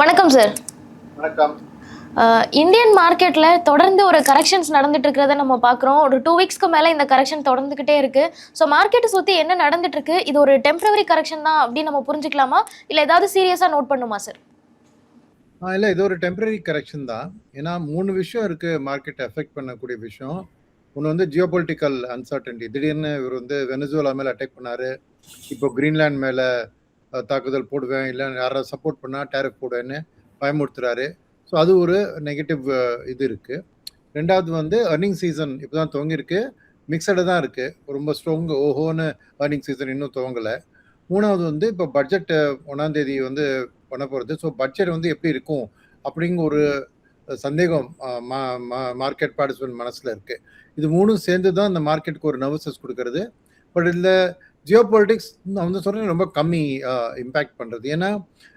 வணக்கம் சார் வணக்கம். இந்தியன் மார்க்கெட்ல தொடர்ந்து ஒரு கரெக்ஷன்ஸ் நடந்துட்டு இருக்கிறத நம்ம பார்க்குறோம் ஒரு டூ வீக்ஸ்க்கு மேலே இந்த கரெக்ஷன் தொடர்ந்துகிட்டே இருக்கு. ஸோ மார்க்கெட்டை சுற்றி என்ன நடந்துட்டு இருக்கு இது ஒரு டெம்பரவரி கரெக்ஷன் தான் அப்படின்னு நம்ம புரிஞ்சுக்கலாமா? இல்லை ஏதாவது சீரியஸாக நோட் பண்ணுமா சார் இல்லை இது ஒரு டெம்பரரி கரெக்ஷன் தான். ஏன்னா மூணு விஷயம் இருக்கு மார்க்கெட் எஃபெக்ட் பண்ணக்கூடிய விஷயம். ஒன்று வந்து ஜியோபொலிட்டிக்கல் அன்சர்டன்டி திடீர்னு இவர் வந்து வெனசுவேலா மேலே அட்டாக் பண்ணாரு. இப்போ கிரீன்லாண்ட் மேலே தாக்குதல் போடுவேன் இல்லை யாராவது சப்போர்ட் பண்ணால் டேரிஃப் போடுவேன்னு பயமுறுத்துறாரு. ஸோ அது ஒரு நெகட்டிவ் இது இருக்குது ரெண்டாவது வந்து அர்னிங் சீசன் இப்போ தான் துவங்கியிருக்கு மிக்சடு தான் இருக்குது ரொம்ப ஸ்ட்ராங் ஓஹோன்னு அர்னிங் சீசன் இன்னும் துவங்கலை. மூணாவது வந்து இப்போ பட்ஜெட் ஒன்றாந்தேதி வந்து பண்ண போகிறது ஸோ பட்ஜெட் வந்து எப்படி இருக்கும் அப்படிங்கிற ஒரு சந்தேகம் மார்க்கெட் பார்ட்டிசிபென்ட் மனசில் இருக்குது இது மூணும் சேர்ந்து தான் இந்த மார்க்கெட்டுக்கு ஒரு நர்வசஸ் கொடுக்கறது. பட் இல்லை ஜியோ பொலிட்டிக்ஸ் நான் வந்து சொல்கிறேன் ரொம்ப கம்மி இம்பேக்ட் பண்ணுறது ஏன்னா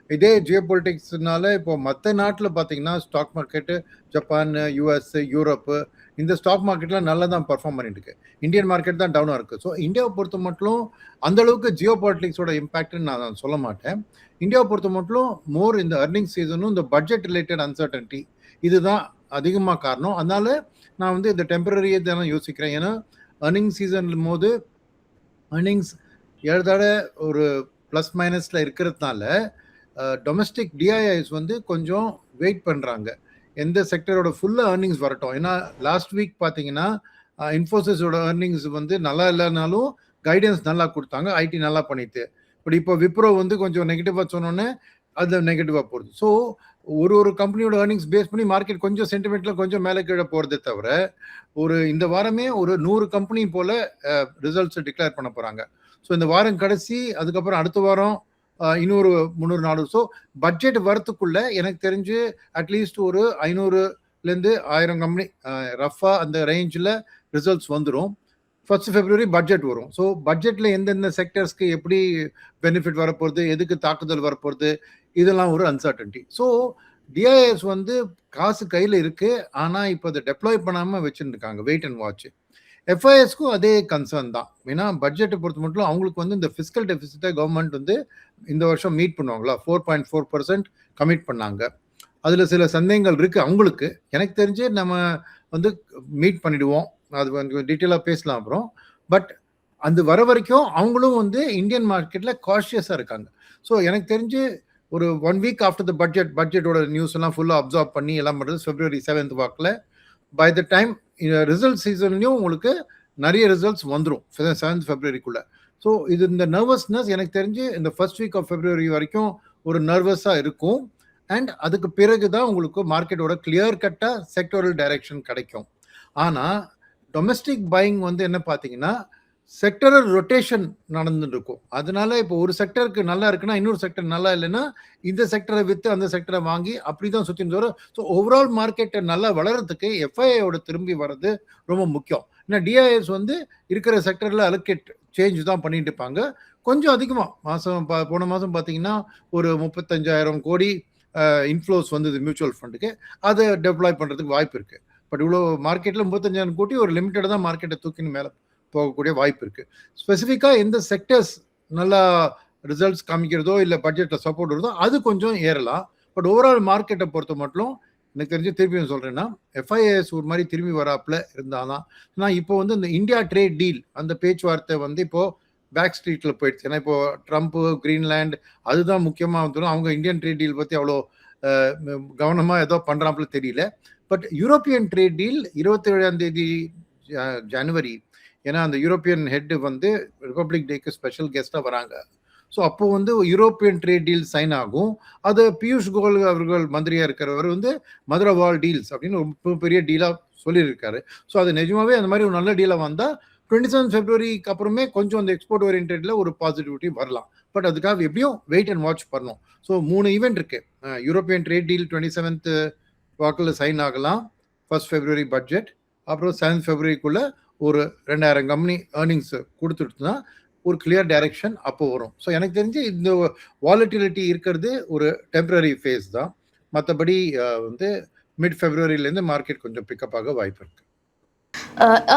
இதே ஜியோ பொலிட்டிக்ஸ்னால இப்போ மற்ற நாட்டில் பார்த்தீங்கன்னா stock market Japan US Europe இந்த ஸ்டாக் மார்க்கெட்லாம் நல்லா தான் பர்ஃபார்ம் பண்ணிட்டு இருக்கு இந்தியன் மார்க்கெட் தான் டவுனாக இருக்குது ஸோ இந்தியாவை பொறுத்த மட்டும் அந்த அளவுக்கு ஜியோ பாலிட்டிக்ஸோட இம்பாக்ட்னு நான் சொல்ல மாட்டேன். இந்தியாவை பொறுத்த மட்டும் மோர் இந்த அர்னிங் சீசனும் இந்த பட்ஜெட் ரிலேட்டட் அன்சர்டன்டி இதுதான் அதிகமாக காரணம். அதனால நான் வந்து இந்த டெம்பரரியை தான் யோசிக்கிறேன். ஏன்னா அர்னிங் சீசன் போது அர்னிங்ஸ் ஏறத்தாழ ஒரு ப்ளஸ் மைனஸில் இருக்கிறதுனால டொமஸ்டிக் டிஐஐஸ் வந்து கொஞ்சம் வெயிட் பண்ணுறாங்க எந்த செக்டரோட ஃபுல்லாக ஏர்னிங்ஸ் வரட்டும். ஏன்னா லாஸ்ட் வீக் பார்த்தீங்கன்னா இன்ஃபோசிஸோட ஏர்னிங்ஸ் வந்து நல்லா இல்லைனாலும் கைடன்ஸ் நல்லா கொடுத்தாங்க. ஐடி நல்லா பண்ணிட்டு. பட் இப்போ விப்ரோ வந்து கொஞ்சம் நெகட்டிவாக சொன்னோன்னே அது நெகட்டிவாக போகுது. ஸோ ஒரு ஒரு கம்பெனியோட ஏர்னிங்ஸ் பேஸ் பண்ணி மார்க்கெட் கொஞ்சம் சென்டிமெண்ட்ல கொஞ்சம் மேலே கீழே போறதே தவிர ஒரு இந்த வாரமே ஒரு நூறு கம்பெனி போல ரிசல்ட்ஸ் டிக்ளேர் பண்ண போகிறாங்க ஸோ இந்த வாரம் கடைசி அதுக்கப்புறம் அடுத்த வாரம் இன்னொரு முந்நூறு நாலு ஸோ பட்ஜெட் வரத்துக்குள்ள எனக்கு தெரிஞ்சு அட்லீஸ்ட் ஒரு ஐநூறுலேருந்து ஆயிரம் கம்பெனி ரஃபா அந்த ரேஞ்சில் ரிசல்ட்ஸ் வந்துடும் ஃபர்ஸ்ட் ஃபெப்ரவரி பட்ஜெட் வரும். ஸோ பட்ஜெட்டில் எந்தெந்த செக்டர்ஸ்க்கு எப்படி பெனிஃபிட் வரப்போகிறது எதுக்கு தாக்குதல் வரப்போகிறது இதெல்லாம் ஒரு அன்சர்டன்டி ஸோ டிஐஎஸ் வந்து காசு கையில் இருக்குது ஆனால் இப்போ அதை டெப்ளாய் பண்ணாமல் வச்சுருக்காங்க வெயிட் அண்ட் வாட்ச் எஃப்ஐஎஸ்க்கும் அதே கன்சர்ன் தான். ஏன்னா பட்ஜெட்டை பொறுத்த மட்டும் அவங்களுக்கு வந்து இந்த ஃபிஸ்கல் டெபிசிட்டை கவர்மெண்ட் வந்து இந்த வருஷம் மீட் பண்ணுவாங்களா? Four point four percent commit பண்ணாங்க. அதில் சில சந்தேகங்கள் இருக்குது அவங்களுக்கு. எனக்கு தெரிஞ்சு நம்ம வந்து மீட் பண்ணிடுவோம். அது வந்து டீட்டெயிலாக பேசலாம் அப்புறம். பட் அந்த வர வரைக்கும் அவங்களும் வந்து இந்தியன் மார்க்கெட்டில் காஷியஸாக இருக்காங்க. ஸோ எனக்கு தெரிஞ்சு ஒரு one week after the budget பட்ஜெட்டோட news எல்லாம் ஃபுல்லாக அப்சார்ப் பண்ணி எல்லாம் பண்ணுறது பிப்ரவரி செவன்த் வாக்கில் பை த டைம் ரிசல்ட் சீசன்லையும் உங்களுக்கு நிறைய ரிசல்ட்ஸ் வந்துடும் செவன்த் ஃபெப்ரவரிக்குள்ளே ஸோ இது இந்த நர்வஸ்னஸ் எனக்கு தெரிஞ்சு இந்த ஃபர்ஸ்ட் வீக் ஆஃப் ஃபெப்ரவரி வரைக்கும் ஒரு நர்வஸாக இருக்கும். அண்ட் அதுக்கு பிறகு தான் உங்களுக்கு மார்க்கெட்டோட கிளியர் கட்டாக செக்டோரல் டைரக்ஷன் கிடைக்கும். ஆனால் டொமஸ்டிக் பையிங் வந்து என்ன பார்த்தீங்கன்னா செக்டரல் ரொட்டேஷன் நடந்துட்டு இருக்கும் அதனால இப்போ ஒரு செக்டருக்கு நல்லா இருக்குன்னா இன்னொரு செக்டர் நல்லா இல்லைன்னா இந்த செக்டரை விற்று அந்த செக்டரை வாங்கி அப்படி தான் சுற்றி வரும் ஸோ ஓவரால் மார்க்கெட்டை நல்லா வளர்கிறதுக்கு எஃப்ஐஐயோட திரும்பி வர்றது ரொம்ப முக்கியம். ஏன்னா டிஐஎஸ் வந்து இருக்கிற செக்டரில் அலோகேட் சேஞ்ச் தான் பண்ணிட்டு இருப்பாங்க. கொஞ்சம் அதிகமாக மாதம் போன மாதம் பார்த்தீங்கன்னா ஒரு முப்பத்தஞ்சாயிரம் கோடி இன்ஃப்ளோஸ் வந்தது மியூச்சுவல் ஃபண்டுக்கு அதை டெப்ளாய் பண்ணுறதுக்கு வாய்ப்பு இருக்குது பட் இவ்வளோ மார்க்கெட்டில் முப்பத்தஞ்சாயிரம் கோடி ஒரு லிமிட்டடாக தான் மார்க்கெட்டை தூக்கின்னு மேலே போகக்கூடிய வாய்ப்பு இருக்கு. ஸ்பெசிஃபிக்காக எந்த செக்டர்ஸ் நல்லா ரிசல்ட்ஸ் காமிக்கிறதோ இல்லை பட்ஜெட்டில் சப்போர்ட் வருதோ அது கொஞ்சம் ஏறலாம். பட் ஓவரால் மார்க்கெட்டை பொறுத்த மட்டும் எனக்கு தெரிஞ்சு திருப்பியும் சொல்கிறேன்னா எஃப்ஐஎஸ் ஒரு மாதிரி திரும்பி வராப்புல இருந்தாதான். நான் இப்போ வந்து இந்த இந்தியா ட்ரேட் டீல் அந்த பேச்சுவார்த்தை வந்து இப்போது பேக் ஸ்ட்ரீட்டில் போயிடுச்சு. ஏன்னா இப்போ ட்ரம்ப்பு கிரீன்லாண்ட் அதுதான் முக்கியமாக வந்துடும் அவங்க இந்தியன் ட்ரேட் டீல் பற்றி அவ்வளோ கவனமாக ஏதோ பண்ணுறாப்புல தெரியல. பட் யூரோப்பியன் ட்ரேட் டீல் இருபத்தி ஏழாம் தேதி ஜனவரி ஏன்னா அந்த யூரோப்பியன் ஹெட் வந்து ரிப்பப்ளிக் டேக்கு ஸ்பெஷல் கெஸ்ட்டாக வராங்க. ஸோ அப்போது வந்து யூரோப்பியன் ட்ரேட் டீல் சைன் ஆகும். அது பியூஷ் கோல் அவர்கள் மந்திரியாக இருக்கிறவர் வந்து மதுரை வால் டீல்ஸ் அப்படின்னு ரொம்ப பெரிய டீலாக சொல்லியிருக்காரு. ஸோ அது நிஜமாவே அந்த மாதிரி ஒரு நல்ல டீலாக வந்தால் டுவெண்ட்டி செவன் ஃபெப்ரவரிக்கு அப்புறமே கொஞ்சம் அந்த எக்ஸ்போர்ட் ஓரியன்டில் ஒரு பாசிட்டிவிட்டி வரலாம். பட் அதுக்காக எப்படியும் வெயிட் அண்ட் வாட்ச் பண்ணணும். ஸோ மூணு ஈவெண்ட் இருக்கு. European trade deal twenty seventh வாக்கில் சைன் ஆகலாம். ஃபர்ஸ்ட் ஃபெப்ரவரி பட்ஜெட் அப்புறம் செவன்த் ஃபெப்ரவரிக்குள்ளே ஒரு ரெண்டாயிரம் கம்பெனி ஏர்னிங்ஸ் கொடுத்துட்டுனா ஒரு கிளியர் டைரக்ஷன் அப்போ வரும். ஸோ எனக்கு தெரிஞ்சு இந்த வாலட்டிலிட்டி இருக்கிறது ஒரு டெம்பரரி ஃபேஸ் தான். மற்றபடி வந்து மிட் ஃபெப்ரவரியிலேருந்து மார்க்கெட் கொஞ்சம் பிக்கப் ஆக வாய்ப்பு இருக்கு.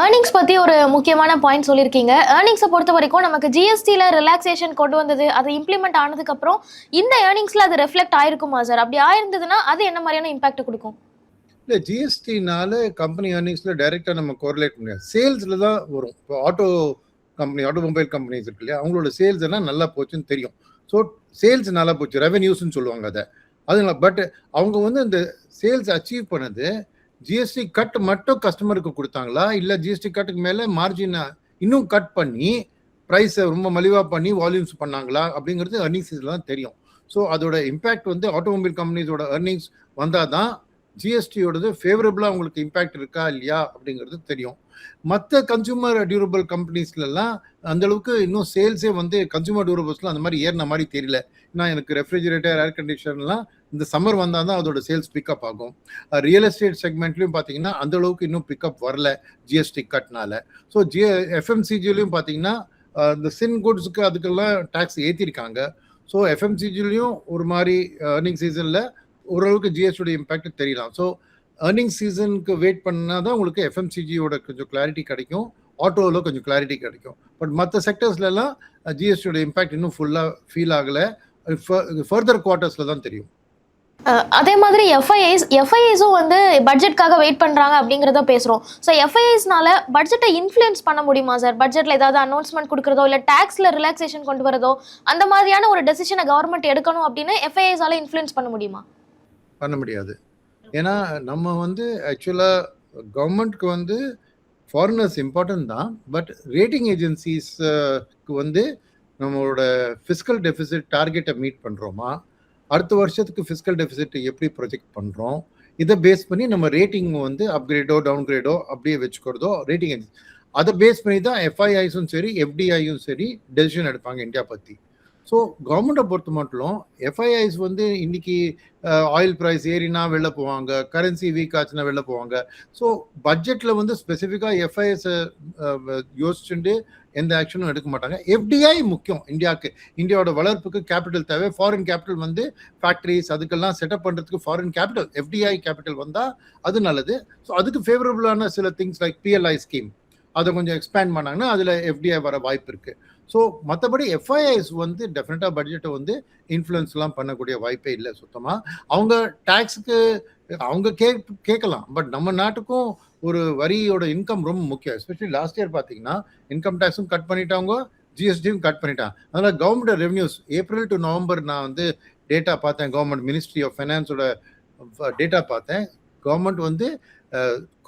ஏர்னிங்ஸ் பத்தி ஒரு முக்கியமான பாயிண்ட் சொல்லியிருக்கீங்க. ஏர்னிங்ஸை பொறுத்த வரைக்கும் நமக்கு ஜிஎஸ்டியில் ரிலாக்ஸேஷன் கொண்டு வந்தது அது இம்ப்ளிமெண்ட் ஆனதுக்கப்புறம் இந்த ஏர்னிங்ஸில் அது ரெஃப்ளெக்ட் ஆயிருக்குமா சார் அப்படி ஆயிருந்ததுன்னா அது என்ன மாதிரியான இம்பாக்ட் கொடுக்கும்? இல்லை ஜிஎஸ்டினால கம்பெனி ஏர்னிங்ஸில் டைரெக்டாக நம்ம கோரிலேட் முடியாது. சேல்ஸில் தான் வரும். இப்போ ஆட்டோ கம்பெனி ஆட்டோமொபைல் கம்பெனிஸ் இருக்கு இல்லையா? அவங்களோட சேல்ஸ் எல்லாம் நல்லா போச்சுன்னு தெரியும். ஸோ சேல்ஸ் நல்லா போச்சு. ரெவென்யூஸ்னு சொல்லுவாங்க அதை. அதுங்களா பட் அவங்க வந்து இந்த சேல்ஸ் அச்சீவ் பண்ணது ஜிஎஸ்டி கட் மட்டும் கஸ்டமருக்கு கொடுத்தாங்களா? இல்லை ஜிஎஸ்டி கட்டுக்கு மேலே மார்ஜினை இன்னும் கட் பண்ணி ப்ரைஸை ரொம்ப மலிவாக பண்ணி வால்யூம்ஸ் பண்ணாங்களா? அப்படிங்கிறது earnings தான் தெரியும். ஸோ அதோட இம்பேக்ட் வந்து ஆட்டோமொபைல் கம்பெனிஸோட அர்னிங்ஸ் வந்தால் தான் ஜிஎஸ்டியோடது ஃபேவரபிளாக உங்களுக்கு இம்பேக்ட் இருக்கா இல்லையா அப்படிங்கிறது தெரியும். மற்ற கன்சூமர் டியூரபிள் கம்பெனிஸ்லலாம் அந்த அளவுக்கு இன்னும் சேல்ஸே வந்து கன்சூமர் டியூரபிள்ஸ்லாம் அந்த மாதிரி ஏறின மாதிரி தெரியல. ஏன்னா எனக்கு ரெஃப்ரிஜிரேட்டர் ஏர் கண்டிஷன்லாம் இந்த சம்மர் வந்தால் தான் அதோட சேல்ஸ் பிக்கப் ஆகும். ரியல் எஸ்டேட் செக்மெண்ட்லையும் பார்த்தீங்கன்னா அந்த அளவுக்கு இன்னும் பிக்கப் வரல ஜிஎஸ்டி கட்னால ஸோ ஜி எஃப்எம்சிஜிலையும் பார்த்தீங்கன்னா இந்த சின் குட்ஸுக்கு அதுக்கெல்லாம் டேக்ஸ் ஏற்றிருக்காங்க ஸோ எஃப்எம்சிஜிலையும் ஒரு மாதிரி ஏர்னிங் சீசனில் ஓரளவுக்கு ஜிஎஸ்டியோட இம்பேக்ட் தெரியலாம் ஸோ ஏர்னிங் சீசனுக்கு வெயிட் பண்ணால் தான் உங்களுக்கு எஃப்எம்சிஜியோட கொஞ்சம் கிளாரிட்டி கிடைக்கும். ஆட்டோவில் கொஞ்சம் கிளாரிட்டி கிடைக்கும். பட் மற்ற செக்டர்ஸ்லாம் ஜிஎஸ்டியோட இம்பேக்ட் இன்னும் ஃபுல்லாக ஃபீல் ஆகலை. ஃபர்தர் குவார்ட்டர்ஸில் தான் தெரியும். அதே மாதிரி எஃப்ஐஐஸ் எஃப்ஐஐஸும் வந்து பட்ஜெட்காக வெயிட் பண்ணுறாங்க அப்படிங்கிறத பேசுறோம். ஸோ எஃப்ஐஐஸ்னால பட்ஜெட்டை இன்ஃப்ளூயன்ஸ் பண்ண முடியுமா சார் பட்ஜெட்டில் ஏதாவது அனௌன்ஸ்மெண்ட் கொடுக்குறதோ இல்லை டேக்ஸில் ரிலாக்ஸேஷன் கொண்டு வரதோ அந்த மாதிரியான ஒரு டெசிஷனை கவர்மெண்ட் எடுக்கணும் அப்படின்னு எஃப்ஐஐஸால இன்ஃப்ளூயன்ஸ் பண்ண முடியுமா? பண்ண முடியாது. ஏன்னா நம்ம வந்து ஆக்சுவலாக கவர்மெண்ட்க்கு வந்து ஃபாரினர்ஸ் இம்பார்ட்டன்ட் தான். பட் ரேட்டிங் ஏஜென்சிஸ்க்கு வந்து நம்மளோட ஃபிஸிக்கல் டெபிசிட் டார்கெட்டை மீட் பண்ணுறோமா அடுத்த வருஷத்துக்கு ஃபிஸிக்கல் டெபிசிட் எப்படி ப்ரொஜெக்ட் பண்ணுறோம் இதை பேஸ் பண்ணி நம்ம ரேட்டிங் வந்து அப்கிரேடோ டவுன்கிரேடோ அப்படியே வச்சுக்கிறதோ ரேட்டிங் ஏஜென்சி அதை பேஸ் பண்ணி தான் எஃப்ஐஐஸும் சரி எஃப்டிஐயும் சரி டெசிஷன் எடுப்பாங்க இந்தியா பற்றி ஸோ கவர்மெண்ட்டை பொறுத்த மட்டும் எஃப்ஐஐஸ் வந்து இன்னைக்கு ஆயில் ப்ரைஸ் ஏறினா வெளில போவாங்க கரன்சி வீக் ஆச்சுன்னா வெளில போவாங்க. ஸோ பட்ஜெட்டில் வந்து ஸ்பெசிஃபிக்காக எஃப்ஐஎஸ் யோசிச்சுட்டு எந்த ஆக்ஷனும் எடுக்க மாட்டாங்க. எஃப்டிஐ முக்கியம் இந்தியாவுக்கு. இந்தியாவோட வளர்ப்புக்கு கேபிட்டல் தேவை. ஃபாரின் கேபிட்டல் வந்து ஃபேக்ட்ரிஸ் அதுக்கெல்லாம் செட்டப் பண்ணுறதுக்கு ஃபாரின் கேபிட்டல் எஃப்டிஐ கேபிட்டல் வந்தால் அது நல்லது. ஸோ அதுக்கு ஃபேவரபுளான சில திங்ஸ் லைக் பிஎல்ஐ ஸ்கீம் அதை கொஞ்சம் எக்ஸ்பேண்ட் பண்ணாங்கன்னா அதில் எஃப்டிஐ வர வாய்ப்பு இருக்குது ஸோ மற்றபடி எஃப்ஐஐஸ் வந்து டெஃபினட்டாக பட்ஜெட்டை வந்து இன்ஃப்ளூயன்ஸ்லாம் பண்ணக்கூடிய வாய்ப்பே இல்லை சுத்தமாக அவங்க டேக்ஸுக்கு அவங்க கே கேட்கலாம். பட் நம்ம நாட்டுக்கும் ஒரு வரியோட இன்கம் ரொம்ப முக்கியம். எஸ்பெஷலி லாஸ்ட் இயர் பார்த்தீங்கன்னா இன்கம் டேக்ஸும் கட் பண்ணிட்டாங்க ஜிஎஸ்டியும் கட் பண்ணிட்டாங்க. அதனால் government revenues April to November நான் வந்து டேட்டா பார்த்தேன். கவர்மெண்ட் மினிஸ்ட்ரி ஆஃப் ஃபைனான்ஸோட டேட்டா பார்த்தேன். கவர்மெண்ட் வந்து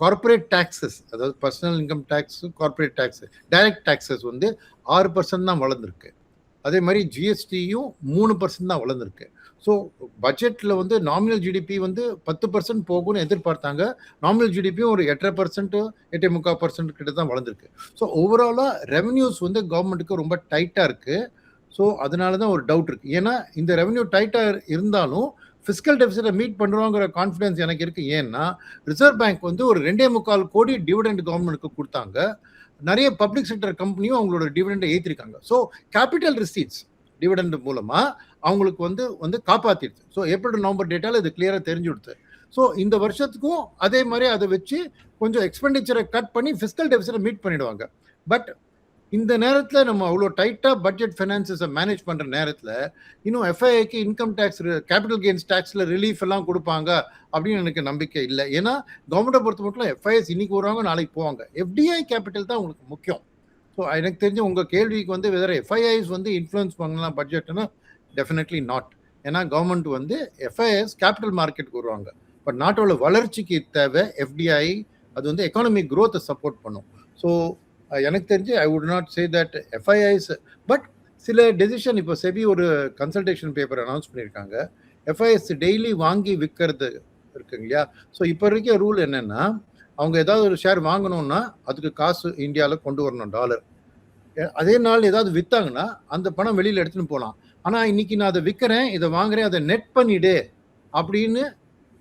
கார்ப்பரேட் டேக்ஸஸ் அதாவது personal income tax corporate tax direct taxes வந்து ஆறு பர்சன்ட் தான் வளர்ந்துருக்கு. அதே மாதிரி ஜிஎஸ்டியும் மூணு பர்சன்ட் தான் வளர்ந்துருக்கு. ஸோ பட்ஜெட்டில் வந்து நாமினல் ஜிடிபி வந்து பத்து பர்சன்ட் போகும்னு எதிர்பார்த்தாங்க. நாமினல் ஜிடிபியும் ஒரு எட்டரை பர்சன்ட்டு எட்டே முக்கால் பர்சன்ட் கிட்ட தான் வளர்ந்துருக்கு ஸோ ஓவராலாக ரெவன்யூஸ் வந்து கவர்மெண்ட்டுக்கு ரொம்ப டைட்டாக இருக்குது ஸோ அதனால தான் ஒரு டவுட் இருக்குது ஏன்னா இந்த ரெவன்யூ டைட்டாக இருந்தாலும் ஃபிஸ்கல் டெபிசிட்டை மீட் பண்ணுறோங்கிற கான்ஃபிடன்ஸ் எனக்கு இருக்குது ஏன்னா ரிசர்வ் பேங்க் வந்து ஒரு ரெண்டே முக்கால் கோடி டிவிடெண்ட் கவர்மெண்ட்டுக்கு கொடுத்தாங்க. நிறைய பப்ளிக் செக்டர் கம்பெனியும் அவங்களோட டிவிடெண்டை ஏற்றிருக்காங்க ஸோ கேபிட்டல் ரிசீட்ஸ் டிவிடெண்ட் மூலமாக அவங்களுக்கு வந்து வந்து காப்பாற்றிடுது ஸோ ஏப்ரல் நவம்பர் டேட்டாவில் இது கிளியராக தெரிஞ்சு கொடுத்து. ஸோ இந்த வருஷத்துக்கும் அதே மாதிரி அதை வச்சு கொஞ்சம் எக்ஸ்பெண்டிச்சரை கட் பண்ணி ஃபிஸ்கல் டெபிசிட்டை மீட் பண்ணிடுவாங்க. பட் இந்த நேரத்தில் நம்ம அவ்வளோ டைட்டாக பட்ஜெட் ஃபினான்சஸை மேனேஜ் பண்ணுற நேரத்தில் இன்னும் எஃப்ஐஐக்கு இன்கம் டேக்ஸ் கேபிட்டல் கெயின்ஸ் டேக்ஸில் ரிலீஃப் எல்லாம் கொடுப்பாங்க அப்படின்னு எனக்கு நம்பிக்கை இல்லை. ஏன்னா கவர்மெண்ட்டை பொறுத்த மட்டும் எஃப்ஐஎஸ் இன்னைக்கு வருவாங்க நாளைக்கு போவாங்க. எஃப்டிஐ கேபிட்டல் தான் உங்களுக்கு முக்கியம். ஸோ எனக்கு தெரிஞ்ச உங்கள் கேள்விக்கு வந்து வெதர் எஃப்ஐஐஸ் வந்து இன்ஃப்ளூயன்ஸ் பண்ணலாம் பட்ஜெட்னா டெஃபினெட்லி நாட் ஏன்னா கவர்மெண்ட் வந்து எஃப்ஐஎஸ் கேபிட்டல் மார்க்கெட்டுக்கு வருவாங்க. பட் நாட்டோட வளர்ச்சிக்கு தேவை எஃப்டிஐ அது வந்து எக்கானமிக் க்ரோத்தை சப்போர்ட் பண்ணும். ஸோ எனக்கு தெரிஞ்சு I would not say that FIIs but சில டெசிஷன் இப்போ செபி ஒரு கன்சல்டேஷன் பேப்பர் அனௌன்ஸ் பண்ணியிருக்காங்க. எஃப்ஐஎஸ் டெய்லி வாங்கி விற்கிறது இருக்குங்க இல்லையா? ஸோ இப்போ இருக்க ரூல் என்னென்னா அவங்க ஏதாவது ஒரு ஷேர் வாங்கணும்னா அதுக்கு காசு இந்தியாவில் கொண்டு வரணும் டாலர் அதே நாள் ஏதாவது விற்றாங்கன்னா அந்த பணம் வெளியில் எடுத்துன்னு போகலாம். ஆனால் இன்னைக்கு நான் அதை விற்கிறேன் இதை வாங்குறேன் அதை நெட் பண்ணிடு அப்படின்னு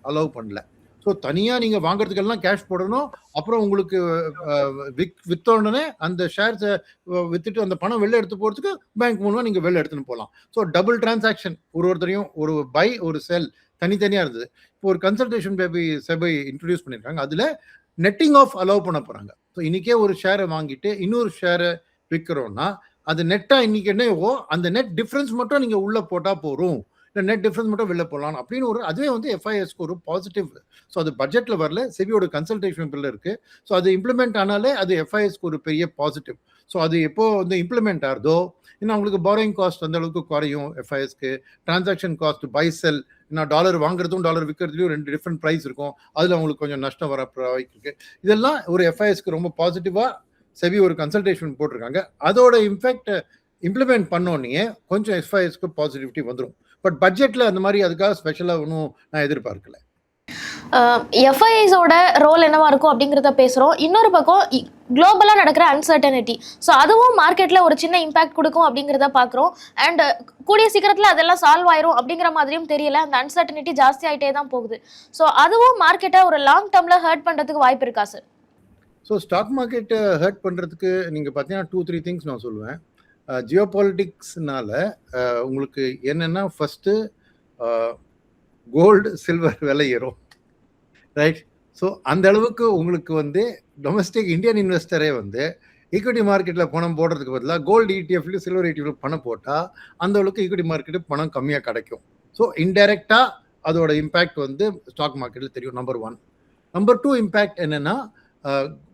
அலோவ் பண்ணல. ஸோ தனியாக நீங்கள் வாங்குறதுக்கெல்லாம் கேஷ் போடணும். அப்புறம் உங்களுக்கு விக் விற்ற உடனே அந்த ஷேர்ஸை வித்துட்டு அந்த பணம் வெளில எடுத்து போகிறதுக்கு பேங்க் மூலமாக நீங்கள் வெளில எடுத்துன்னு போகலாம் ஸோ டபுள் டிரான்சாக்ஷன் ஒரு ஒருத்தரையும் ஒரு பை ஒரு செல் தனித்தனியாக இருந்தது. இப்போ ஒரு கன்சல்டேஷன் பேபி செபை இன்ட்ரடியூஸ் பண்ணியிருக்காங்க அதில் நெட்டிங் ஆஃப் அலோவ் பண்ண போகிறாங்க ஸோ இன்னைக்கே ஒரு ஷேரை வாங்கிட்டு இன்னொரு ஷேரை விற்கிறோன்னா அது நெட்டாக இன்னைக்கு என்னவோ அந்த நெட் டிஃப்ரென்ஸ் மட்டும் நீங்கள் உள்ளே போட்டால் போகும் இல்லை நெட் டிஃபரன்ஸ் மட்டும் வெளில போகலாம் அப்படின்னு ஒரு அதுவே வந்து எஃப்ஐஎஸ்க்கு ஒரு பாசிட்டிவ் ஸோ அது பட்ஜெட்டில் வரல. செபியோட கன்சல்டேஷன் பில் இருக்கு. ஸோ அது இம்ப்ளிமெண்ட் ஆனாலே அது எஃப்ஐஎஸ்க்கு ஒரு பெரிய பாசிட்டிவ் ஸோ அது எப்போ வந்து இம்ப்ளிமெண்ட் ஆகுதோ இன்னும் அவங்களுக்கு பாரோயிங் காஸ்ட் அந்த அளவுக்கு குறையும் எஃப்ஐஎஸ்க்கு டிரான்சாக்ஷன் காஸ்ட் பை செல் நான் டாலர் வாங்குறதும் டாலர் விற்கிறதுலையும் ரெண்டு டிஃப்ரெண்ட் ப்ரைஸ் இருக்கும். அதில் அவங்களுக்கு கொஞ்சம் நஷ்டம் வர இருக்கு. இதெல்லாம் ஒரு எஃப்ஐஎஸ்க்கு ரொம்ப பாசிட்டிவாக செவி ஒரு கன்சல்டேஷன் போட்டிருக்காங்க. அதோட இம்பாக்ட் இம்ப்ளிமெண்ட் பண்ணோன்னே கொஞ்சம் எஃப்ஐஎஸ்க்கு பாசிட்டிவிட்டி வந்துடும் பட் பட்ஜெட்டில் அந்த மாதிரி அதுக்காக ஸ்பெஷலாக ஒன்றும் நான் எதிர்பார்க்கல. எஃப்ஐஐஸோட ரோல் என்னவா இருக்கும் அப்படிங்கிறத பேசுகிறோம் இன்னொரு பக்கம் குளோபலாக நடக்கிற அன்சர்டனிட்டி ஸோ அதுவும் மார்க்கெட்டில் ஒரு சின்ன இம்பாக்ட் கொடுக்கும் அப்படிங்கிறத பார்க்குறோம் அண்ட் கூடிய சீக்கிரத்தில் அதெல்லாம் சால்வ் ஆயிரும் அப்படிங்கிற மாதிரியும் தெரியல. அந்த அன்சர்டனிட்டி ஜாஸ்தி ஆகிட்டே தான் போகுது. ஸோ அதுவும் மார்க்கெட்டை ஒரு லாங் டேர்மில் ஹர்ட் பண்ணுறதுக்கு வாய்ப்பு இருக்கா சார் ஸோ ஸ்டாக் மார்க்கெட்டை ஹர்ட் பண்ணுறதுக்கு நீங்கள் பார்த்தீங்கன்னா டூ த்ரீ திங்ஸ் நான் சொல்லுவேன் ஜியோ பாலிட்டிக்ஸ்னால உங்களுக்கு என்னென்னா ஃபஸ்ட்டு கோல்டு சில்வர் விலை ஏறும். ரைட் ஸோ அந்த அளவுக்கு உங்களுக்கு வந்து டொமஸ்டிக் இந்தியன் இன்வெஸ்டரே வந்து ஈக்விட்டி மார்க்கெட்டில் பணம் போடுறதுக்கு பதிலாக கோல்டு இடிஎஃப்லையும் சில்வர் இடிஎஃப்ல பணம் போட்டால் அந்த அளவுக்கு ஈக்விட்டி மார்க்கெட்டு பணம் கம்மியாக கிடைக்கும். ஸோ இன்டெரக்டாக அதோட இம்பேக்ட் வந்து ஸ்டாக் மார்க்கெட்டில் தெரியும் number one number two impact என்னென்னா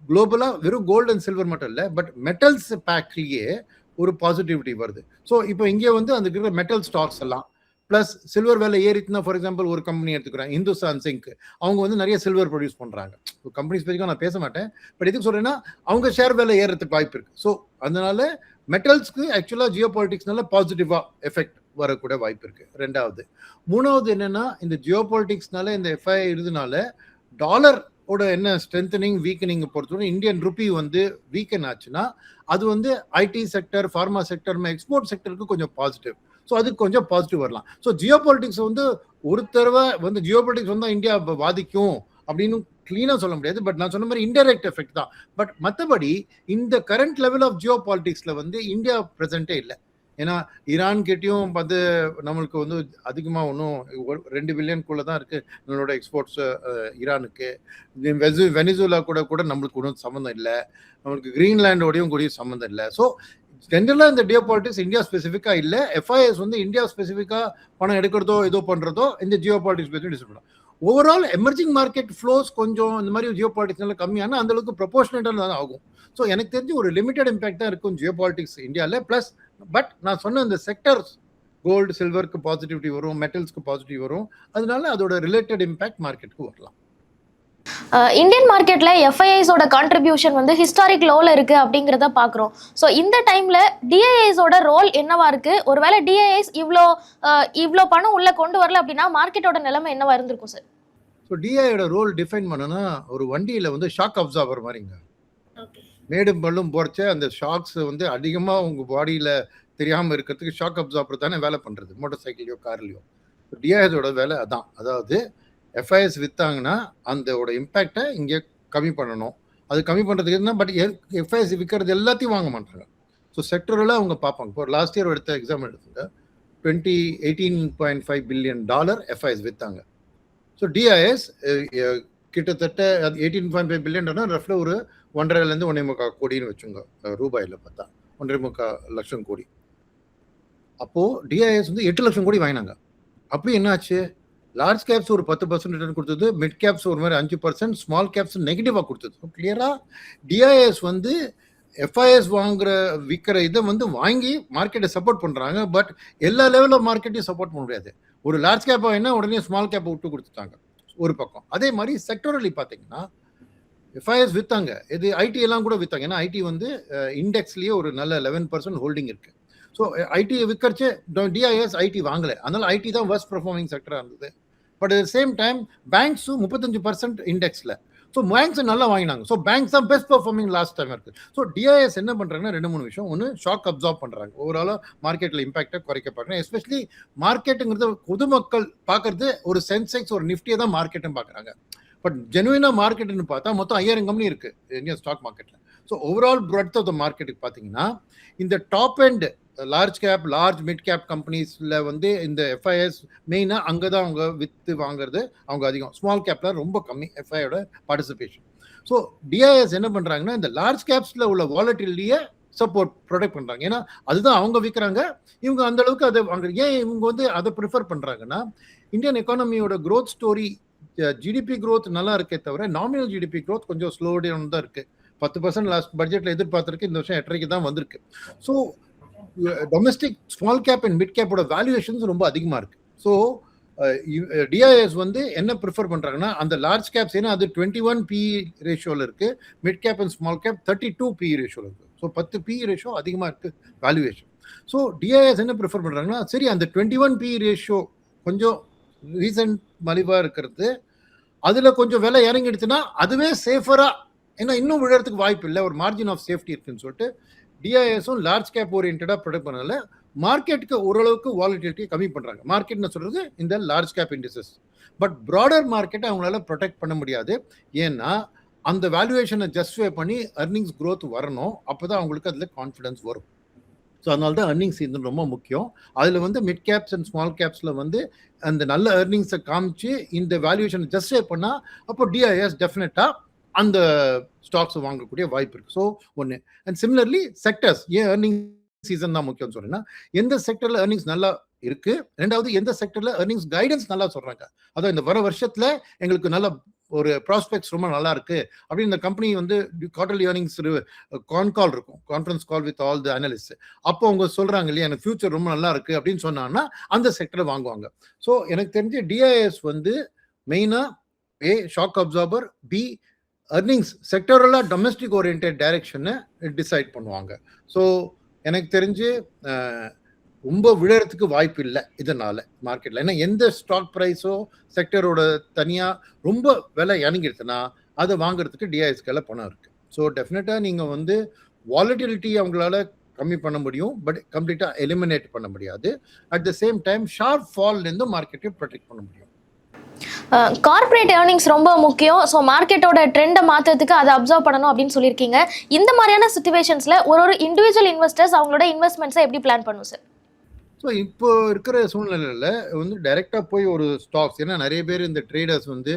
குளோபலாக வெறும் கோல்டு அண்ட் சில்வர் மட்டும் இல்லை பட் மெட்டல்ஸ் பேக்லேயே ஒரு பாசிட்டிவிட்டி வருது. ஸோ இப்போ இங்கே வந்து அந்த இருக்கிற மெட்டல் ஸ்டாக்ஸ் எல்லாம் ப்ளஸ் சில்வர் வேலை ஏறிட்டுனா ஃபார் எக்ஸாம்பிள் ஒரு கம்பெனி எடுத்துக்கிறேன் இந்துஸ்தான் சிங்க் அவங்க வந்து நிறைய சில்வர் ப்ரொடியூஸ் பண்ணுறாங்க கம்பெனி ஸ்பெசிஃபிக்காக நான் பேச மாட்டேன். பட் எதுக்கு சொல்கிறேன்னா அவங்க ஷேர் வேலை ஏறுறதுக்கு வாய்ப்பு இருக்குது ஸோ அதனால மெட்டல்ஸ்க்கு ஆக்சுவலாக ஜியோ பாலிட்டிக்ஸ்னால பாசிட்டிவாக எஃபெக்ட் வரக்கூடிய வாய்ப்பு இருக்குது ரெண்டாவது. மூணாவது என்னென்னா இந்த ஜியோ பாலிட்டிக்ஸ்னால இந்த எஃப்ஐ இருந்தனால டாலர் ஓட என்ன ஸ்ட்ரென்தனிங் வீக்கனிங் பொறுத்தவரை இந்தியன் ருபி வந்து வீக்கன் ஆச்சுன்னா அது வந்து IT sector pharma sector export செக்டருக்கு கொஞ்சம் பாசிட்டிவ் ஸோ அதுக்கு கொஞ்சம் பாசிட்டிவ் வரலாம். ஸோ ஜியோ பாலிட்டிக்ஸ் வந்து ஒரு தடவை வந்து ஜியோ பாலிட்டிக்ஸ் வந்து இந்தியா பாதிக்கும் அப்படின்னு கிளீனாக சொல்ல முடியாது. பட் நான் சொன்ன மாதிரி இன்டெரக்ட் எஃபெக்ட் தான். பட் மற்றபடி இந்த கரண்ட் லெவல் ஆஃப் ஜியோ பாலிட்டிக்ஸில் வந்து இந்தியா ப்ரெசென்ட்டே இல்லை. ஏன்னா ஈரான் கிட்டேயும் வந்து நம்மளுக்கு வந்து அதிகமாக ஒன்றும் ரெண்டு பில்லியனுக்குள்ளே தான் இருக்குது நம்மளோட எக்ஸ்போர்ட்ஸ் ஈரானுக்கு. வெசு வெனிசுலா கூட கூட நம்மளுக்கு ஒன்றும் சம்மந்தம் இல்லை. நம்மளுக்கு கிரீன்லாண்டோடையும் கூடிய சம்மந்தம் இல்லை. ஸோ ஜென்ரலாக இந்த ஜியோ பாலிட்டிக்ஸ் இந்தியா ஸ்பெசிஃபிக்காக இல்லை. எஃப்ஐஎஸ் வந்து இந்தியா ஸ்பெசிஃபிக்காக பணம் எடுக்கிறதோ ஏதோ பண்ணுறதோ இந்த ஜியோ பாலிட்டிக்ஸ் பற்றி டிஸ்ட் பண்ணலாம். ஓவரால் எமர்ஜிங் மார்க்கெட் ஃப்ளோஸ் கொஞ்சம் இந்த மாதிரி ஜியோ பாலிட்டிக்ஸ்னால கம்மியான அந்தளவுக்கு ப்ரொபோஷனேட்டாக தான் ஆகும். ஸோ எனக்கு தெரிஞ்சு ஒரு லிமிடெட் இம்பாக்ட் தான் இருக்கும் ஜியோ பாலிட்டிக்ஸ் இந்தியாவில் ப்ளஸ் பட் நான் சொன்ன இந்த செக்டர்ஸ் கோல்டு சில்வருக்கு பாசிட்டிவிட்டி வரும் மெட்டல்ஸ்க்கு பாசிட்டிவ் வரும். அதனால அதோட ரிலேட்டட் இம்பாக்ட் மார்க்கெட்டுக்கு வரலாம். இந்தியன் மார்க்கெட்ல எஃப்ஐஐஸோட கான்ட்ரிபியூஷன் வந்து ஹிஸ்டாரிக் லோல இருக்கு அப்படிங்கிறத பாக்குறோம் ஸோ இந்த டைம்ல டிஐஐஸோட ரோல் என்னவா இருக்கு? ஒருவேளை டிஐஐஸ் இவ்வளோ இவ்வளோ பணம் உள்ள கொண்டு வரல அப்படின்னா மார்க்கெட்டோட நிலைமை என்னவா இருந்திருக்கும் சார் ஸோ டிஐயோட ரோல் டிஃபைன் பண்ணனா ஒரு வண்டியில் வந்து ஷாக் அப்சார்பர் மாதிரிங்க மேடும் பல்லும் போறச்ச அந்த ஷாக்ஸ் வந்து அதிகமாக உங்கள் பாடியில் தெரியாமல் இருக்கிறதுக்கு ஷாக் அப்சார்பர் தானே வேலை பண்ணுறது மோட்டர் சைக்கிளையோ கார்லையோ டிஐஎஸோட வேலை அதான். அதாவது எஃப்ஐஎஸ் விற்றாங்கன்னா அந்தோட இம்பேக்டை இங்கே கம்மி பண்ணணும். அது கம்மி பண்ணுறதுக்கு என்ன பட் எஃப்ஐஎஸ் விற்கிறது எல்லாத்தையும் வாங்க மாட்டாங்க. ஸோ செக்டரில் அவங்க பார்ப்பாங்க. இப்போ லாஸ்ட் இயர் எடுத்த எக்ஸாம் எடுத்துங்க. Twenty eighteen point five billion dollar FIIs விற்றாங்க so DIS கிட்டத்தட்ட அது எயிட்டீன் பாயிண்ட் ஃபைவ் பில்லியன் ரஃப்ல ஒரு ஒன்றரைலேருந்து ஒன்றே முக்கால் கோடின்னு வச்சுங்க ரூபாயில் பார்த்தா. ஒன்றரை முக்கால் லட்சம் கோடி. அப்போது டிஐஎஸ் வந்து எட்டு லட்சம் கோடி வாங்கினாங்க. அப்படி என்னாச்சு? லார்ஜ் கேப்ஸ் ஒரு பத்து பர்சன்ட் ரிட்டர்ன் கொடுத்தது. மிட் கேப்ஸ் ஒரு மாதிரி அஞ்சு பர்சன்ட் ஸ்மால் கேப்ஸ் நெகட்டிவாக கொடுத்தது. கிளியராக டிஐஎஸ் வந்து எஃப்ஐஎஸ் வாங்குற விற்கிற இதை வந்து வாங்கி மார்க்கெட்டை சப்போர்ட் பண்ணுறாங்க பட் எல்லா லெவலில் ஆஃப் மார்க்கெட்டையும் சப்போர்ட் பண்ண முடியாது. ஒரு லார்ஜ் கேப்பாக என்ன உடனே ஸ்மால் கேப்பை விட்டு கொடுத்துட்டாங்க. ஒரு பக்கம். அதே மாதிரி செக்டரலி பார்த்தீங்கன்னா எஃப்ஐஎஸ் விற்றாங்க இது ஐடி எல்லாம் கூட விற்றாங்க ஏன்னா ஐடி வந்து இண்டெக்ஸ்லேயே ஒரு நல்ல லெவன் பர்சன்ட் ஹோல்டிங் இருக்கு. ஸோ ஐடி விற்கறச்சு டிஐஎஸ் ஐடி வாங்கலை. அதனால ஐடி தான் வர்ஸ்ட் பர்ஃபார்மிங் செக்டராக இருந்தது. பட் அட் சேம் டைம் பேங்க்ஸும் முப்பத்தஞ்சு பர்சன்ட் இண்டெக்ஸில் ஸோ பேங்க்ஸ் நல்லா வாங்கினாங்க. ஸோ பேங்க்ஸ் தான் பெஸ்ட் பர்ஃபார்மிங் லாஸ்ட் டைம் இருக்குது ஸோ டிஐஎஸ் என்ன பண்ணுறாங்கன்னா ரெண்டு மூணு விஷயம். ஒன்று ஷாக் அப்சார்ப் பண்ணுறாங்க ஓவராலாக மார்க்கெட்டில் இம்பாக்டை குறைக்க பார்க்குறாங்க எஸ்பெஷலி மார்க்கெட்டுங்கிறது பொதுமக்கள் பார்க்கறது ஒரு சென்செக்ஸ் ஒரு நிஃப்டியை தான் மார்க்கெட்டும் பார்க்குறாங்க பட் ஜெனுவினா மார்க்கெட்டுன்னு பார்த்தா மொத்தம் ஐயாயிரம் கம்பெனி இருக்குது இந்தியன் ஸ்டாக் மார்க்கெட்டில் so overall breadth of the மார்க்கெட்டுக்கு பார்த்தீங்கன்னா இந்த top and large cap large mid cap கம்பெனிஸில் வந்து இந்த எஃப்ஐஎஸ் மெயினாக அங்கே தான் அவங்க விற்று வாங்குறது அவங்க அதிகம். ஸ்மால் கேப்பில் ரொம்ப கம்மி எஃப்ஐயோட பார்ட்டிசிபேஷன் ஸோ டிஐஎஸ் என்ன பண்ணுறாங்கன்னா இந்த லார்ஜ் கேப்ஸில் உள்ள வாலட்டிலிட்டியை சப்போர்ட் ப்ரொடெக்ட் பண்ணுறாங்க ஏன்னா அதுதான் அவங்க விற்கிறாங்க இவங்க அந்த அளவுக்கு அதை வாங்குறாங்க ஏன் இவங்க வந்து அதை ப்ரிஃபர் பண்ணுறாங்கன்னா இந்தியன் எக்கானமியோட க்ரோத் ஸ்டோரி ஜிடிபி க்ரோத் நல்லா இருக்கே தவிர நாமினல் ஜிடிபி க்ரோத் கொஞ்சம் ஸ்லோ டவுன் தான் இருக்கு. பத்து பர்சன்ட் லாஸ்ட் பட்ஜெட்ல எதிர்பார்த்திருக்கு இந்த வருஷம் எட்டரைக்கு தான் வந்திருக்கு. So domestic small cap and mid கேப்போட valuations ரொம்ப அதிகமாக இருக்கு. ஸோ டிஐஎஸ் வந்து என்ன ப்ரிஃபர் பண்ணுறாங்கன்னா அந்த லார்ஜ் கேப்ஸ் ஏன்னா அது டுவெண்ட்டி ஒன் பி ரேஷியோவில் இருக்குது mid cap and small cap thirty two P ரேஷியோவில் இருக்குது ஸோ பத்து பி ரேஷியோ அதிகமாக இருக்கு வேல்யூவேஷன் ஸோ டிஐஎஸ் என்ன ப்ரிஃபர் பண்ணுறாங்கன்னா சரி அந்த டுவெண்ட்டி ஒன் பி ரேஷியோ கொஞ்சம் ரீசன்ட் மலிவாக இருக்கிறது. அதில் கொஞ்சம் விலை இறங்கிடுச்சுன்னா அதுவே சேஃபராக ஏன்னா இன்னும் விழுறதுக்கு வாய்ப்பு இல்லை. ஒரு மார்ஜின் ஆஃப் சேஃப்டி இருக்குன்னு சொல்லிட்டு டிஐஎஸும் லார்ஜ் கேப் ஓரியன்டாக ப்ரொடக்ட் பண்ணல மார்க்கெட்டுக்கு ஓரளவுக்கு வாலிட்டிலிட்டி கம்மி பண்ணுறாங்க மார்க்கெட்னு சொல்கிறது இந்த large cap industries but broader மார்க்கெட்டை அவங்களால ப்ரொடெக்ட் பண்ண முடியாது. ஏன்னா அந்த வேல்யூவேஷனை ஜஸ்டிஃபை பண்ணி அர்னிங்ஸ் க்ரோத் வரணும். அப்போ தான் அவங்களுக்கு அதில் கான்ஃபிடன்ஸ் வரும். ஸோ அதனால தான் அர்னிங்ஸ் இது ரொம்ப முக்கியம். அதில் வந்து மிட் கேப்ஸ் அண்ட் ஸ்மால் கேப்ஸில் வந்து அந்த நல்ல அர்னிங்ஸை காமிச்சு இந்த வேல்யூஷனை ஜஸ்டிஃபை பண்ணால் அப்போ டிஐஎஸ் டெஃபினட்டாக அந்த ஸ்டாக்ஸ் வாங்கக்கூடிய வாய்ப்பு இருக்குது ஸோ ஒன்று அண்ட் சிமிலர்லி செக்டர்ஸ் ஏன் அர்னிங் சீசன் தான் முக்கியம்னு சொல்கிறேன்னா எந்த செக்டரில் அர்னிங்ஸ் நல்லா இருக்கு? ரெண்டாவது எந்த செக்டர்ல அர்னிங்ஸ் கைடன்ஸ் நல்லா சொல்றாங்க? அதான் இந்த வர வருஷத்துல எங்களுக்கு நல்ல ஒரு ப்ராஸ்பெக்ட்ஸ் ரொம்ப நல்லா இருக்கு அப்படின்னு இந்த கம்பெனி வந்து குவார்டர்லி ஏர்னிங்ஸ் கான் கால் இருக்கும். Conference call with all the analyst அப்போ அவங்க சொல்றாங்க இல்லையா எனக்கு ஃபியூச்சர் ரொம்ப நல்லா இருக்கு அப்படின்னு சொன்னாங்கன்னா அந்த செக்டரை வாங்குவாங்க. ஸோ எனக்கு தெரிஞ்சு டிஐஎஸ் வந்து மெயினா ஏ ஷாக் அப்சார்பர் பி அர்னிங்ஸ் செக்டரலாக டொமஸ்டிக் ஓரியன்ட் டைரக்ஷனை டிசைட் பண்ணுவாங்க. ஸோ எனக்கு தெரிஞ்சு ரொம்ப விழறதுக்கு வாய்ப்பு இல்லை இதனால மார்க்கெட்ல ஏன்னா எந்த ஸ்டாக் ப்ரைஸோ செக்டரோட தனியா ரொம்ப விலை இறங்கிடுச்சுன்னா அதை வாங்குறதுக்கு டிஐஎஸ் பணம் இருக்கு. ஸோ டெஃபினட்டா நீங்க வந்து வாலட்டிலிட்டி அவங்களால கம்மி பண்ண முடியும் பட் கம்ப்ளீட்டாக எலிமினேட் பண்ண முடியாது. At the same time sharp ஃபால்லேருந்து மார்க்கெட்டை ப்ரொடெக்ட் பண்ண முடியும். கார்ப்பரேட் ஏர்னிங்ஸ் ரொம்ப முக்கியம். ஸோ மார்க்கெட்டோட ட்ரெண்டை மாற்றுறதுக்கு அதை அப்சர்வ் பண்ணணும் அப்படின்னு சொல்லியிருக்கீங்க. இந்த மாதிரியான சுச்சுவேஷன்ஸில் ஒரு ஒரு இண்டிவிஜுவல் இன்வெஸ்டர்ஸ் அவங்களோட இன்வெஸ்ட்மெண்ட்ஸை எப்படி பிளான் பண்ணும் சார் ஸோ இப்போ இருக்கிற சூழ்நிலையில் வந்து டைரெக்டாக போய் ஒரு ஸ்டாக்ஸ் ஏன்னா நிறைய பேர் இந்த ட்ரேடர்ஸ் வந்து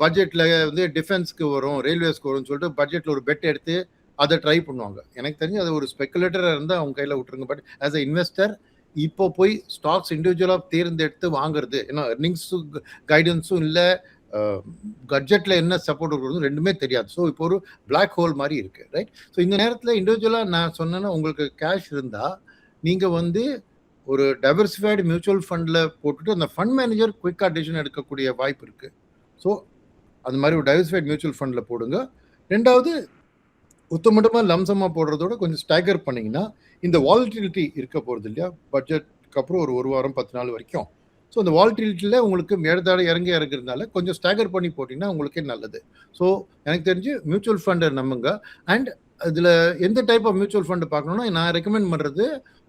பட்ஜெட்டில் வந்து டிஃபென்ஸ்க்கு வரும் ரயில்வேஸ்க்கு வரும்னு சொல்லிட்டு பட்ஜெட்டில் ஒரு பெட் எடுத்து அதை ட்ரை பண்ணுவாங்க. எனக்கு தெரிஞ்சு அது ஒரு ஸ்பெக்குலேட்டராக இருந்தால் அவங்க கையில் விட்டுருங்க. பட் ஆஸ் அ இன்வெஸ்டர் இப்போ போய் ஸ்டாக்ஸ் இண்டிவிஜுவலாக தேர்ந்தெடுத்து வாங்குறது ஏன்னா எர்னிங்ஸும் கைடன்ஸும் இல்லை பட்ஜெட்டில் என்ன சப்போர்ட் இருக்கிறது ரெண்டுமே தெரியாது. ஸோ இப்போ ஒரு பிளாக் ஹோல் மாதிரி இருக்குது ரைட் ஸோ இந்த நேரத்தில் இண்டிவிஜுவலாக நான் சொன்னேன்னா உங்களுக்கு கேஷ் இருந்தால் நீங்கள் வந்து ஒரு டைவர்சிஃபைடு மியூச்சுவல் ஃபண்டில் போட்டுட்டு அந்த ஃபண்ட் மேனேஜர் குயிக்காக டிசிஷன் எடுக்கக்கூடிய வாய்ப்பு இருக்குது ஸோ அந்த மாதிரி ஒரு டைவர்சிஃபைட் மியூச்சுவல் ஃபண்டில் போடுங்க. ரெண்டாவது ஒத்தமட்டமாக லம்சமாக போடுறதோட கொஞ்சம் ஸ்டாகர் பண்ணிங்கன்னா இந்த வால்டிலிட்டி இருக்க போகிறது இல்லையா? பட்ஜெட்க்கு அப்புறம் ஒரு ஒரு வாரம் பத்து நாள் வரைக்கும். ஸோ அந்த வால்டிலிட்டியில் உங்களுக்கு மேடதாட இறங்கி இறங்குறதுனால கொஞ்சம் ஸ்டாகர் பண்ணி போட்டிங்கன்னா உங்களுக்கே நல்லது. ஸோ எனக்கு தெரிஞ்சு மியூச்சுவல் ஃபண்டை நம்புங்க. அண்ட் இதில் எந்த டைப் ஆஃப் மியூச்சுவல் ஃபண்டு பார்க்கணுன்னா நான் ரெக்கமெண்ட் பண்ணுறது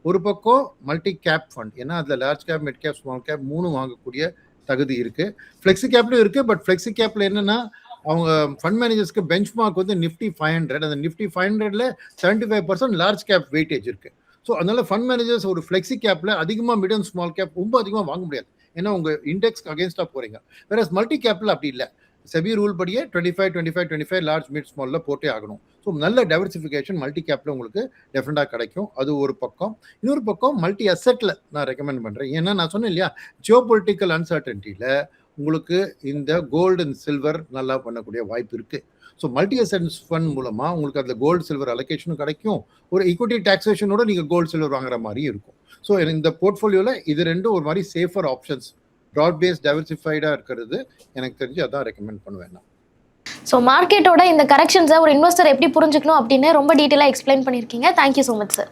ஒரு பக்கம் மல்டி கேப் ஃபண்ட் ஏன்னா அதில் large cap mid cap small cap மூணு வாங்கக்கூடிய தகுதி இருக்குது ஃப்ளெக்ஸி கேப்லையும் இருக்குது பட் ஃப்ளெக்ஸி கேப்பில் என்னென்னா அவங்க ஃபண்ட் மேனேஜர்ஸ்க்கு பெஞ்ச் மார்க் வந்து நிஃப்டி ஃபைவ் ஹண்ட்ரட் அந்த நிஃப்டி ஃபைவ் ஹண்ட்ரட்ல seventy five percent large cap weightage இருக்குது ஸோ அதனால் ஃபண்ட் மேனேஜர்ஸ் ஒரு ஃப்ளெக்ஸி கேப்பில் அதிகமாக மிட் அண்ட் ஸ்மால் கேப் ரொம்ப அதிகமாக வாங்க முடியாது. ஏன்னா உங்கள் இண்டெக்ஸ்க்கு அகேன்ஸ்டாக போகிறீங்க வேற மல்டி கேப்பில் அப்படி இல்லை. செபி ரூல் படியே twenty five twenty five twenty five large mid ஸ்மாலில் போட்டே ஆகணும். ஸோ நல்ல டைவர்சிஃபிகேஷன் மல்டி கேப்பில் உங்களுக்கு டெஃபினட்டாக கிடைக்கும். அது ஒரு பக்கம். இன்னொரு பக்கம் மல்டி அசெட்டில் நான் ரெக்கமெண்ட் பண்ணுறேன் ஏன்னா நான் சொன்னேன் இல்லையா? ஜியோ பொலிட்டிக்கல் அன்சர்டன்ட்டியில் உங்களுக்கு இந்த கோல்டு அண்ட் சில்வர் நல்லா பண்ணக்கூடிய வாய்ப்பு இருக்குது ஸோ மல்டி அசன்ஸ் ஃபண்ட் மூலமாக உங்களுக்கு அதில் கோல்டு சில்வர் அலோகேஷனும் கிடைக்கும். ஒரு ஈக்விட்டி டாக்ஸேஷனோட நீங்கள் கோல்டு சில்வர் வாங்குற மாதிரி இருக்கும். ஸோ இந்த போர்ட்ஃபோலியோவில் இது ரெண்டும் ஒரு மாதிரி சேஃபர் ஆப்ஷன்ஸ் ப்ராட் பேஸ் டைவர்சிஃபைடாக இருக்கிறது. எனக்கு தெரிஞ்சு அதான் ரெக்கமெண்ட் பண்ணுவேன் நான். ஸோ மார்க்கெட்டோட இந்த கரெக்ஷன்ஸை ஒரு இன்வெஸ்டர் எப்படி புரிஞ்சுக்கணும் அப்படின்னு ரொம்ப டீட்டெயிலாக எக்ஸ்பிளைன் பண்ணியிருக்கீங்க. Thank you so much sir